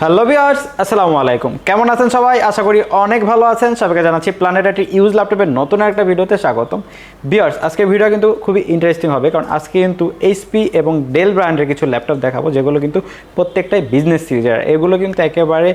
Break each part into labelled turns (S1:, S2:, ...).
S1: Hello বিয়ার্স আসসালামু আলাইকুম। কেমন আছেন সবাই? আশা করি অনেক ভালো আছেন। সবাইকে জানাচ্ছি প্ল্যানেট একটি ইউজ ল্যাপটপের নতুন একটা ভিডিওতে স্বাগতম। বিয়ার্স আজকে ভিডিও কিন্তু খুবই ইন্টারেস্টিং হবে, কারণ আজকে কিন্তু এইচপি এবং ডেল ব্র্যান্ডের কিছু ল্যাপটপ দেখাবো, যেগুলো কিন্তু প্রত্যেকটাই বিজনেস সিরিজের এগুলো কিন্তু একেবারে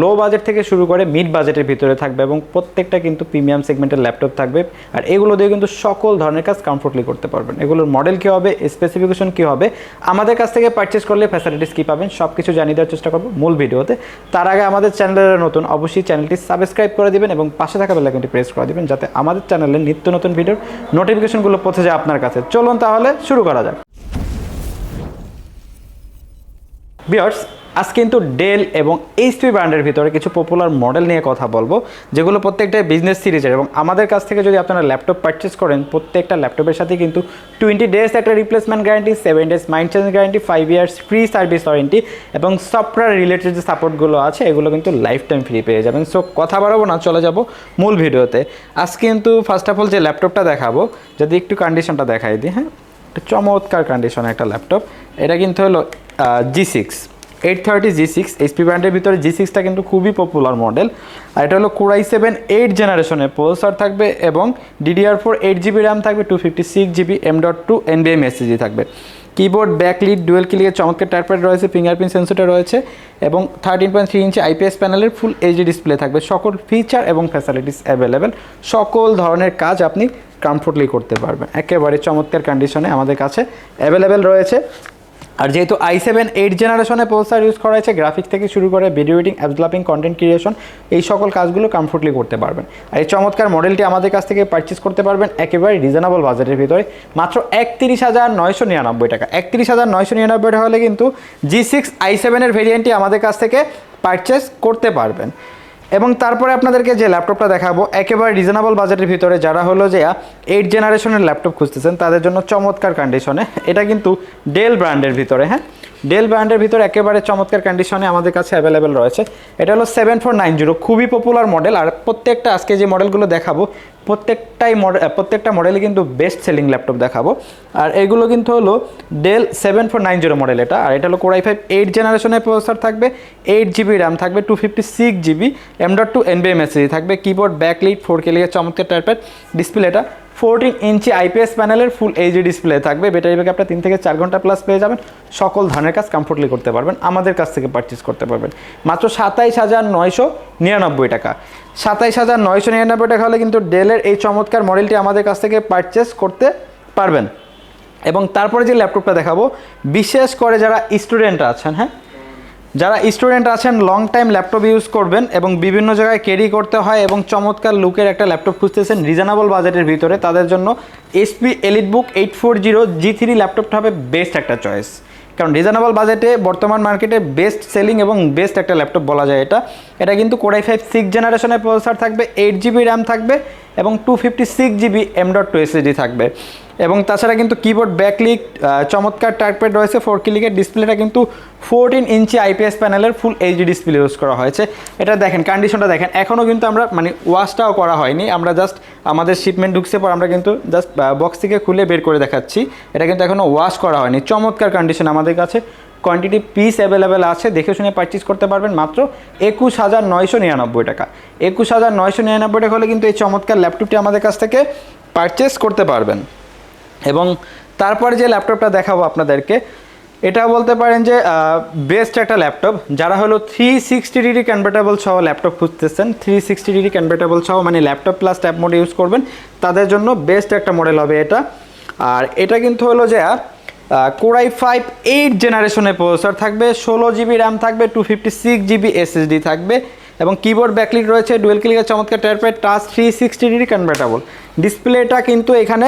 S1: লো বাজেট থেকে শুরু করে মিড বাজেটের ভিতরে থাকবে এবং প্রত্যেকটা কিন্তু প্রিমিয়াম সেগমেন্টের ল্যাপটপ থাকবে। আর এগুলো দিয়ে কিন্তু সকল ধরনের কাজ কমফোর্টলি করতে পারবেন। এগুলোর মডেল কী হবে? স্পেসিফিকেশন কী হবে? আমাদের কাছ থেকে পারচেস করলে ফ্যাসিলিটিস কী পাবেন? সব কিছু জানিয়ে দেওয়ার চেষ্টা করব। মূল ভিডিওতে। তার আগে আমাদের চ্যানেলের নতুন, অবশ্যই চ্যানেলটি সাবস্ক্রাইব করে দিবেন এবং পাশে থাকা বেলাইকনটি প্রেস করে দিবেন যাতে আমাদের চ্যানেলের নিত্য নতুন ভিডিওর নোটিফিকেশনগুলো পৌঁছে যায় আপনার কাছে। চলুন তাহলে শুরু করা যাক। বিয়ার্স আজ কিন্তু ডেল এবং এইচপি ব্র্যান্ডের ভিতরে কিছু পপুলার মডেল নিয়ে কথা বলব, যেগুলো প্রত্যেকটাই বিজনেস সিরিজের এবং আমাদের কাছ থেকে যদি আপনারা ল্যাপটপ পারচেস করেন, প্রত্যেকটা ল্যাপটপের সাথে কিন্তু টোয়েন্টি ডেজ একটা replacement guarantee seven days mind change guarantee five years free service warranty এবং সফটওয়্যার রিলেটেড যে সাপোর্টগুলো আছে, এগুলো কিন্তু লাইফ টাইম ফ্রি পেয়ে যাবেন। সো কথা বাড়াবো না, চলে যাব মূল ভিডিওতে। আজ কিন্তু ফার্স্ট অফ অল যে ল্যাপটপটা দেখাবো, যদি একটু কন্ডিশনটা দেখাই দিই হ্যাঁ? একটা চমৎকার কন্ডিশনে একটা ল্যাপটপ এটা কিন্তু হলো G six eight thirty G six HP ব্র্যান্ডের ভিতরে জি সিক্সটা কিন্তু খুবই পপুলার মডেল আর এটা হলো কুরাই সেভেন এইট জেনারেশনের প্রসেসর থাকবে এবং DDR four eight GB RAM থাকবে two fifty six GB M dot two এনবিএম SSD থাকবে। কিবোর্ড ব্যাকলিড ডুয়েল ক্লিকের চমৎকার টার্পেড রয়েছে ফিঙ্গারপ্রিন্ট সেন্সরটা রয়েছে এবং thirteen point three inch IPS প্যানেলের ফুল এইচডি ডিসপ্লে থাকবে। সকল ফিচার এবং ফ্যাসিলিটিস অ্যাভেলেবেল সকল ধরনের কাজ আপনি কমফোর্টলি করতে পারবেন। একেবারে চমৎকার কন্ডিশনে আমাদের কাছে অ্যাভেলেবেল রয়েছে। আর যেহেতু আই সেভেন এইট জেনারেশনে প্রসেসর ইউজ করা হয়েছে গ্রাফিক্স থেকে শুরু করে video editing app developing content creation এই সকল কাজগুলো কমফোর্টলি করতে পারবেন। আর এই চমৎকার মডেলটি আমাদের কাছ থেকে পারচেস করতে পারবেন একেবারে রিজনেবল বাজেটের ভিতরে। মাত্র একত্রিশ হাজার নয়শো নিরানব্বই টাকা। একত্রিশ হাজার নয়শো নিরানব্বই টাকা হলে কিন্তু জি সিক্স আই সেভেনের ভেরিয়েন্টটি আমাদের কাছ থেকে পারচেস করতে পারবেন। এবং তারপরে আপনাদেরকে যে ল্যাপটপটা দেখাবো, একেবারে রিজনেবল বাজেটের ভিতরে যারা হলো যে এইট জেনারেশনের ল্যাপটপ খুঁজতেছেন, তাদের জন্য চমৎকার কন্ডিশনে এটা কিন্তু ডেল ব্র্যান্ডের ভিতরে হ্যাঁ? ডেল ব্র্যান্ডের ভিতরে একেবারে চমৎকার কন্ডিশনে আমাদের কাছে অ্যাভেলেবেল রয়েছে। এটা হলো সেভেন ফোর নাইন জিরো খুবই পপুলার মডেল আর প্রত্যেকটা আজকে যে মডেলগুলো দেখাবো, প্রত্যেকটাই মডেল প্রত্যেকটা মডেলই কিন্তু বেস্ট সেলিং ল্যাপটপ দেখাবো। আর এগুলো কিন্তু হলো Dell seven four nine zero model এটা। আর এটা হলো কোরাই ফাইভ এইট জেনারেশনের প্রসেসর থাকবে এইট জিবি র্যাম থাকবে two fifty six GB M dot two এনবিএম থাকবে কিবোর্ড ব্যাকলিট ফোর কেলিয়ে চমৎকার টাইপের ডিসপ্লেটা ফোরটিন ইঞ্চি আইপিএস প্যানেলের ফুল এইচডি ডিসপ্লে থাকবে। ব্যাটারি ব্যাক আপনার তিন থেকে চার ঘণ্টা প্লাস পেয়ে যাবেন। সকল ধরনের কাজ কমফোর্টলি করতে পারবেন। আমাদের কাছ থেকে পারচেস করতে পারবেন। মাত্র সাতাইশ হাজার নয়শো নিরানব্বই টাকা। সাতাইশ হাজার নয়শো নিরানব্বই টাকা হলে কিন্তু ডেলের এই চমৎকার মডেলটি আমাদের কাছ থেকে পারচেস করতে পারবেন। এবং তারপরে যে ল্যাপটপটা দেখাবো, বিশেষ করে যারা স্টুডেন্টরা আছেন হ্যাঁ? যারা স্টুডেন্ট আছেন লং টাইম ল্যাপটপ ইউজ করবেন এবং বিভিন্ন জায়গায় ক্যারি করতে হয় এবং চমৎকার লুকের একটা ল্যাপটপ খুঁজতেছেন রিজনেবল বাজেটের ভিতরে, তাদের জন্য HP elite book eight four zero G three ল্যাপটপটা হবে বেস্ট একটা চয়েস কারণ রিজনেবল বাজেটে বর্তমান মার্কেটে বেস্ট সেলিং এবং বেস্ট একটা ল্যাপটপ বলা যায় এটা। এটা কিন্তু কোরাই ফাইভ সিক্স জেনারেশনের প্রসেসর থাকবে এইট জিবি র্যাম থাকবে এবং two fifty six GB M dot two SSD থাকবে। এবং তাছাড়া কিন্তু কিবোর্ড ব্যাকলিক চমৎকার টার্কপ্যাড রয়েছে ফোর ক্লিকের ডিসপ্লেটা কিন্তু ফোরটিন ইঞ্চি আইপিএস প্যানেলের ফুল এইচডি ডিসপ্লে ইউজ করা হয়েছে। এটা দেখেন কন্ডিশনটা দেখেন। এখনও কিন্তু আমরা মানে ওয়াশটাও করা হয়নি। আমরা জাস্ট আমাদের শিপমেন্ট ঢুকছে পর আমরা কিন্তু জাস্ট বক্স থেকে খুলে বের করে দেখাচ্ছি। এটা কিন্তু এখনও ওয়াশ করা হয়নি। চমৎকার কন্ডিশন আমাদের কাছে। কোয়ান্টিটি পিস অ্যাভেলেবেল আছে। দেখে শুনে পারচেস করতে পারবেন মাত্র একুশ হাজার নয়শো নিরানব্বই টাকা। একুশ হাজার নয়শো নিরানব্বই টাকা হলে কিন্তু এই চমৎকার ল্যাপটপটি আমাদের কাছ থেকে পারচেস করতে পারবেন। এবং তারপরে যে ল্যাপটপটা দেখাবো আপনাদেরকে, এটা বলতে পারেন যে বেস্ট একটা ল্যাপটপ। যারা হলো থ্রি সিক্সটি ডিগ্রি কনভার্টেবল সহ ল্যাপটপ খুঁজতেছেন থ্রি সিক্সটি ডিগ্রি কনভার্টেবল সহ মানে laptop plus tab mode use করবেন, তাদের জন্য বেস্ট একটা মডেল হবে এটা। আর এটা কিন্তু হলো যে কোরাই ফাইভ এইট জেনারেশনের প্রসেসর থাকবে, ষোলো জিবি র্যাম থাকবে two fifty six GB SSD থাকবে এবং কিবোর্ড ব্যাকলিট রয়েছে ডুয়েল ক্লিকের চমৎকার টাইপের touch three sixty degree convertible ডিসপ্লেটা কিন্তু এখানে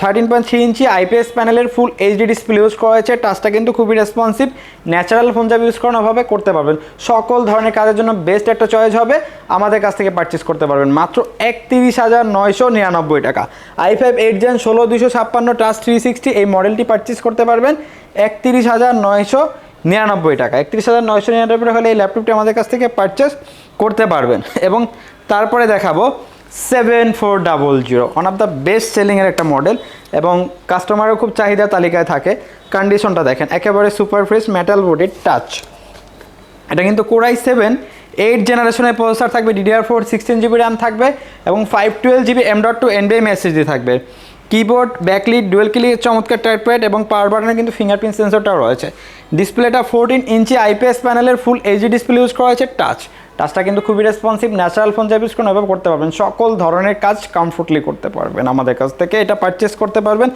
S1: thirteen point three inch IPS প্যানেলের ফুল এইচডি ডিসপ্লে ইউজ করা হয়েছে। টাচটা কিন্তু খুবই রেসপন্সিভ ন্যাচারাল ফোন যাবে ইউজ করানোভাবে করতে পারবেন। সকল ধরনের কাজের জন্য বেস্ট একটা চয়েস হবে, আমাদের কাছ থেকে পারচেস করতে পারবেন। মাত্র একত্রিশ হাজার নয়শো নিরানব্বই টাকা। আই ফাইভ এইট জেন ষোলো দুশো ছাপ্পান্ন টাচ থ্রি সিক্সটি এই মডেলটি পারচেস করতে পারবেন। একত্রিশ হাজার নয়শো নিরানব্বই টাকা। একত্রিশ হাজার নয়শো নিরানব্বই টাকা হলে এই ল্যাপটপটি আমাদের কাছ থেকে পারচেস করতে পারবেন। এবং তারপরে দেখাবো seven four double zero one of the best সেলিংয়ের একটা মডেল এবং কাস্টমারও খুব চাহিদা তালিকায় থাকে। কন্ডিশনটা দেখেন, একেবারে সুপার ফ্রেশ মেটাল বডির টাচ এটা কিন্তু কোরাই সেভেন এইট জেনারেশনের প্রসেসর থাকবে DDR four sixteen GB RAM থাকবে এবং five twelve GB M dot two এনবিএম SSD থাকবে। কিবোর্ড ব্যাকলিট ডুয়েল ক্লিক চমৎকার টাইপরাইট এবং পাওয়ার বাটনে কিন্তু ফিঙ্গারপ্রিন্ট সেন্সরটাও রয়েছে। ডিসপ্লেটা ফোরটিন ইঞ্চি আইপিএস প্যানেলের ফুল এইচডি ডিসপ্লে ইউজ করা হয়েছে টাচ টাচটা কিন্তু খুবই রেসপন্সিভ ন্যাচারাল ফোন ইউজ করে এভাবে করতে পারবেন। সকল ধরনের কাজ কমফোর্টলি করতে পারবেন আমাদের কাছ থেকে। এটা পারচেস করতে পারবেন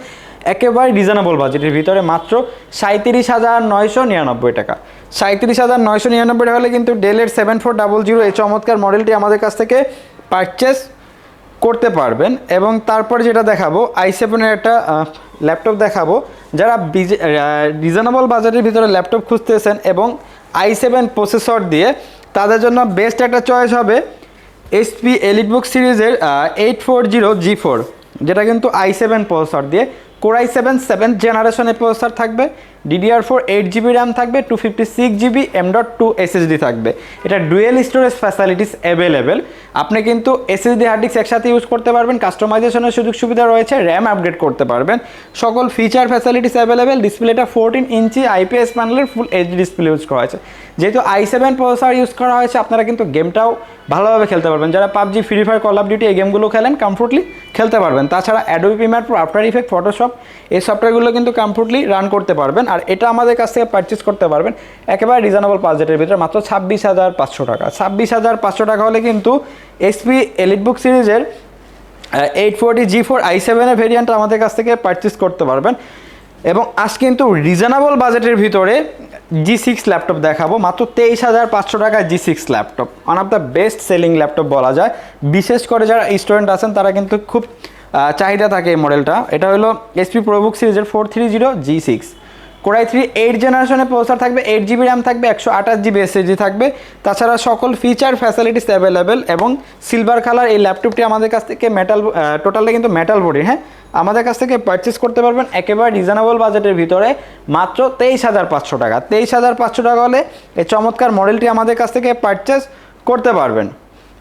S1: একেবারে রিজনেবল বাজেটের ভিতরে মাত্র সাঁত্রিশ হাজার নয়শো নিরানব্বই টাকা। সাঁত্রিশ হাজার নয়শো নিরানব্বই টাকা হলে কিন্তু ডেলের সেভেন ফোর ডাবল জিরো এই চমৎকার মডেলটি আমাদের কাছ থেকে পারচেস করতে পারবেন এবং তারপর যেটা দেখাবো আই সেভেনের একটা ল্যাপটপ দেখাবো। যারা রিজনেবল বাজারের ভিতরে ল্যাপটপ খুঁজতেছেন এবং আই সেভেন প্রসেসর দিয়ে, তাদের জন্য বেস্ট একটা চয়েস হবে এসপি এলিটবুক সিরিজের eight four zero G four যেটা কিন্তু আই সেভেন প্রসেসর দিয়ে কোরাই সেভেন সেভেন জেনারেশনের প্রসেসর থাকবে। DDR four eight GB RAM থাকবে two fifty six GB M dot two SSD থাকবে। এটা ডুয়েল স্টোরেজ ফ্যাসিলিটিস অ্যাভেলেবেল আপনি কিন্তু এসএসডি হার্ড ডিস্ক একসাথে ইউজ করতে পারবেন কাস্টমাইজেশনের সুযোগ সুবিধা রয়েছে র্যাম আপগ্রেড করতে পারবেন। সকল ফিচার ফ্যাসিলিটিস অ্যাভেলেবেল ডিসপ্লেটা ফোরটিন ইঞ্চি আইপিএস প্যানেলের ফুল এইচ ডিসপ্লে ইউজ করা হয়েছে। যেহেতু আই সেভেন প্রসেসর ইউজ করা হয়েছে, আপনারা কিন্তু গেমটাও ভালোভাবে খেলতে পারবেন। যারা PUBG free fire call of duty এই গেমগুলো খেলেন কমফোর্টলি খেলতে পারবেন। তাছাড়া Adobe Premiere Pro After Effect Photoshop এই সফটওয়্যারগুলো কিন্তু কমফোর্টলি রান করতে পারবেন। আর এটা আমাদের কাছ থেকে পারচেস করতে পারবেন। একেবারে রিজনেবল বাজেটের ভিতরে মাত্র ছাব্বিশ হাজার পাঁচশো টাকা। ছাব্বিশ হাজার পাঁচশো টাকা হলে কিন্তু এসপি এলিটবুক সিরিজের eight forty G four I সেভেনের ভেরিয়েন্ট আমাদের কাছ থেকে পারচেস করতে পারবেন। এবং আজ কিন্তু রিজনেবল বাজেটের ভিতরে জি সিক্স ল্যাপটপ দেখাবো। মাত্র তেইশ হাজার পাঁচশো টাকায় G six laptop one of the best selling laptop বলা যায়। বিশেষ করে যারা স্টুডেন্ট আছেন, তারা কিন্তু খুব চাহিদা থাকে এই মডেলটা এটা হলো এসপি প্রোবুক সিরিজের four three zero G six core i three eight জেনারেশনের প্রসেসর থাকবে এইট জিবি র্যাম থাকবে, একশো আঠাশ জিবি এসএসডি থাকবে। তাছাড়া সকল ফিচার ফ্যাসিলিটিস অ্যাভেলেবেল এবং সিলভার কালার এই ল্যাপটপটি আমাদের কাছ থেকে মেটাল টোটালটা কিন্তু মেটাল বডি হ্যাঁ? আমাদের কাছ থেকে পারচেস করতে পারবেন একেবারে রিজনেবল বাজেটের ভিতরে মাত্র তেইশ হাজার পাঁচশো টাকা। তেইশ হাজার পাঁচশো টাকা হলে এই চমৎকার মডেলটি আমাদের কাছ থেকে পারচেস করতে পারবেন।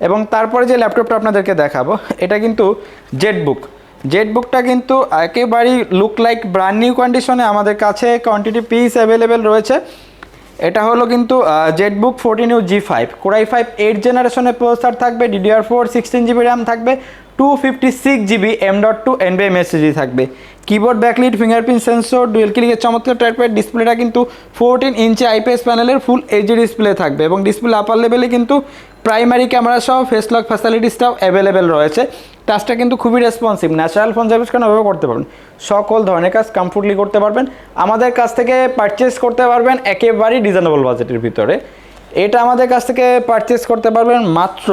S1: এবং তারপরে যে ল্যাপটপটা আপনাদেরকে দেখাবো, এটা কিন্তু জেটবুক জেটবুকটা কিন্তু একেবারেই লুক লাইক ব্র্যান্ড নিউ কন্ডিশনে আমাদের কাছে কোয়ান্টিটি পিস অ্যাভেলেবেল রয়েছে। এটা হলো কিন্তু zbook fourteen U G five core i five eight জেনারেশনের প্রসেসর থাকবে DDR four sixteen GB RAM থাকবে two fifty six GB M dot two এনবিএম SSD থাকবে। Keyboard backlit fingerprint sensor dual ক্লিকের চমৎকার টাইপের ডিসপ্লেটা কিন্তু ফোরটিন ইঞ্চি আইপিএস প্যানেলের full HD display থাকবে এবং ডিসপ্লে আপার লেভেলে কিন্তু প্রাইমারি ক্যামেরা সহ ফেস লক ফ্যাসিলিটিসটাও অ্যাভেলেবেল রয়েছে। টাচটা কিন্তু খুবই রেসপন্সিভ ন্যাচারাল ফোন সার্ভিস কেন ব্যবহার করতে পারবেন? সকল ধরনের কাজ কমফোর্টলি করতে পারবেন। আমাদের কাছ থেকে পারচেস করতে পারবেন একেবারেই রিজনেবল বাজেটের ভিতরে। এটা আমাদের কাছ থেকে পারচেস করতে পারবেন মাত্র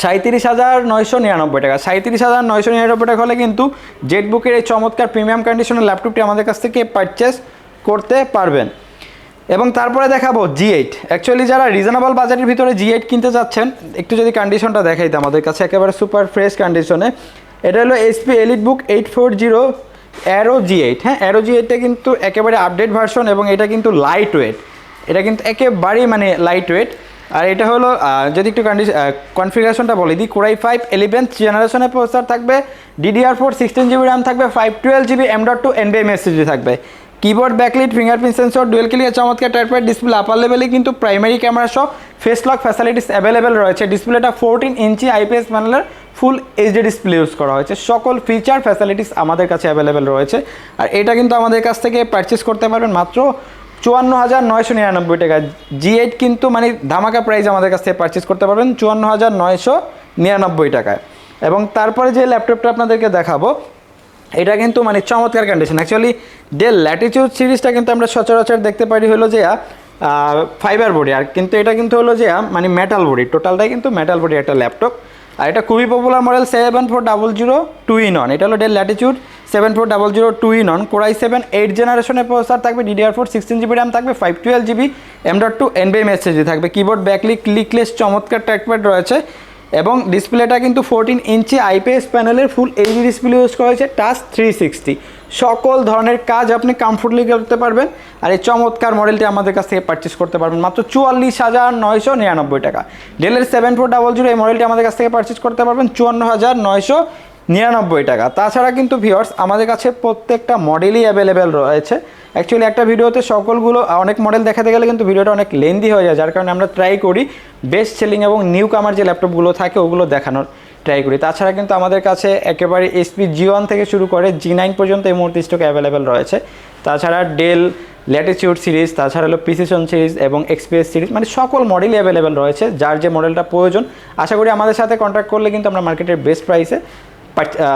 S1: সাঁত্রিশ হাজার নয়শো নিরানব্বই টাকা। সাঁত্রিশ হাজার নয়শো নিরানব্বই টাকা হলে কিন্তু জেটবুকের এই চমৎকার প্রিমিয়াম কন্ডিশনের ল্যাপটপটি আমাদের কাছ থেকে পারচেস করতে পারবেন। এবং তারপরে দেখাবো জি এইট অ্যাকচুয়ালি যারা রিজনেবল বাজারের ভিতরে জি এইট কিনতে যাচ্ছেন, একটু যদি কন্ডিশনটা দেখাইতে আমাদের কাছে, একেবারে সুপার ফ্রেশ কন্ডিশনে এটা হলো HP elite book eight four zero aero G eight হ্যাঁ অ্যারো জি এইটটা কিন্তু একেবারে আপডেট ভার্সন এবং এটা কিন্তু লাইট ওয়েট এটা কিন্তু একেবারেই মানে লাইট ওয়েট আর এটা হলো যদি একটু কনফিগারেশনটা বলে দিই কোরাই ফাইভ ইলেভেন্থ জেনারেশনের প্রসেসর থাকবে DDR four sixteen GB RAM থাকবে five twelve GB M dot two এনবিএম SSD থাকবে। Keyboard backlit fingerprint sensor dual clear চমৎকার টাইপের ডিসপ্লে আপার লেভেলে কিন্তু প্রাইমারি ক্যামেরা সহ ফেস লক ফ্যাসিলিটিস অ্যাভেলেবেল রয়েছে। ডিসপ্লেটা ফোরটিন ইঞ্চি আইপিএস প্যানেলের ফুল এইচডি ডিসপ্লে ইউজ করা হয়েছে। সকল ফিচার ফ্যাসিলিটিস আমাদের কাছে অ্যাভেলেবেল রয়েছে। আর এটা কিন্তু আমাদের কাছ থেকে পারচেস করতে পারবেন মাত্র চুয়ান্ন হাজার নয়শো নিরানব্বই টাকা। জি এইট কিন্তু মানে ধামাকা প্রাইস আমাদের কাছ থেকে পারচেস করতে পারবেন চুয়ান্ন হাজার নয়শো নিরানব্বই টাকায়। এবং তারপরে যে ল্যাপটপটা আপনাদেরকে দেখাবো, এটা কিন্তু মানে চমৎকার কন্ডিশন অ্যাকচুয়ালি ডেল ল্যাটিটিউড সিরিজটা কিন্তু আমরা সচরাচর দেখতে পারি হলো যে ফাইবার বডি আর কিন্তু এটা কিন্তু হলো যে মানে মেটাল বডি টোটালটাই কিন্তু মেটাল বডি একটা ল্যাপটপ আর এটা খুবই popular model seven four double zero two in one এটা হলো Dell latitude seven four double zero two in one core i seven eight জেনারেশনের প্রসেসর থাকবে DDR four sixteen GB RAM থাকবে five twelve GB M dot two N এনবিএম SSD থাকবে keyboard backlit clickless চমৎকার trackpad রয়েছে, এবং ডিসপ্লেটা কিন্তু fourteen inch IPS প্যানেলের ফুল এইচডি ডিসপ্লে ইউজ করা হয়েছে টাচ থ্রি সিক্সটি সকল ধরনের কাজ আপনি কমফোর্টলি করতে পারবেন, আর এই চমৎকার মডেলটি আমাদের কাছ থেকে পারচেস করতে পারবেন, মাত্র চুয়াল্লিশ হাজার নয়শো নিরানব্বই টাকা। ডেলের সেভেন ফোর ডাবল জিরো এই মডেলটি আমাদের কাছ থেকে পারচেস করতে পারবেন, চুয়ান্ন হাজার নয়শো নিরানব্বই টাকা। তাছাড়া কিন্তু ভিওর্স আমাদের কাছে প্রত্যেকটা মডেলই অ্যাভেলেবেল রয়েছে। অ্যাকচুয়ালি একটা ভিডিওতে সকলগুলো অনেক মডেল দেখাতে গেলে কিন্তু ভিডিওটা অনেক লেন্দি হয়ে যায়, যার কারণে আমরা ট্রাই করি বেস্ট সেলিং এবং নিউ কামার যে ল্যাপটপগুলো থাকে, ওগুলো দেখানোর ট্রাই করি। তাছাড়া কিন্তু আমাদের কাছে একেবারে এসপি জি ওয়ান থেকে শুরু করে জি নাইন পর্যন্ত এই মুহূর্তে স্টক অ্যাভেলেবেল রয়েছে। তাছাড়া ডেল ল্যাটিচিউড সিরিজ তাছাড়া হলো প্রিসিশন সিরিজ এবং এক্সপিএস সিরিজ মানে সকল মডেলই অ্যাভেলেবেল রয়েছে, যার যে মডেলটা প্রয়োজন। আশা করি আমাদের সাথে কন্ট্যাক্ট করলে কিন্তু আমরা মার্কেটের বেস্ট প্রাইসে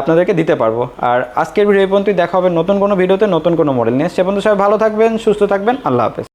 S1: আপনাদেরকে দিতে পারব। আর আজকের ভিডিও পর্যন্তই। দেখা হবে নতুন কোনো ভিডিওতে নতুন কোনো মডেল নিয়ে। সে পর্যন্ত সবাই ভালো থাকবেন, সুস্থ থাকবেন। আল্লাহ হাফেজ।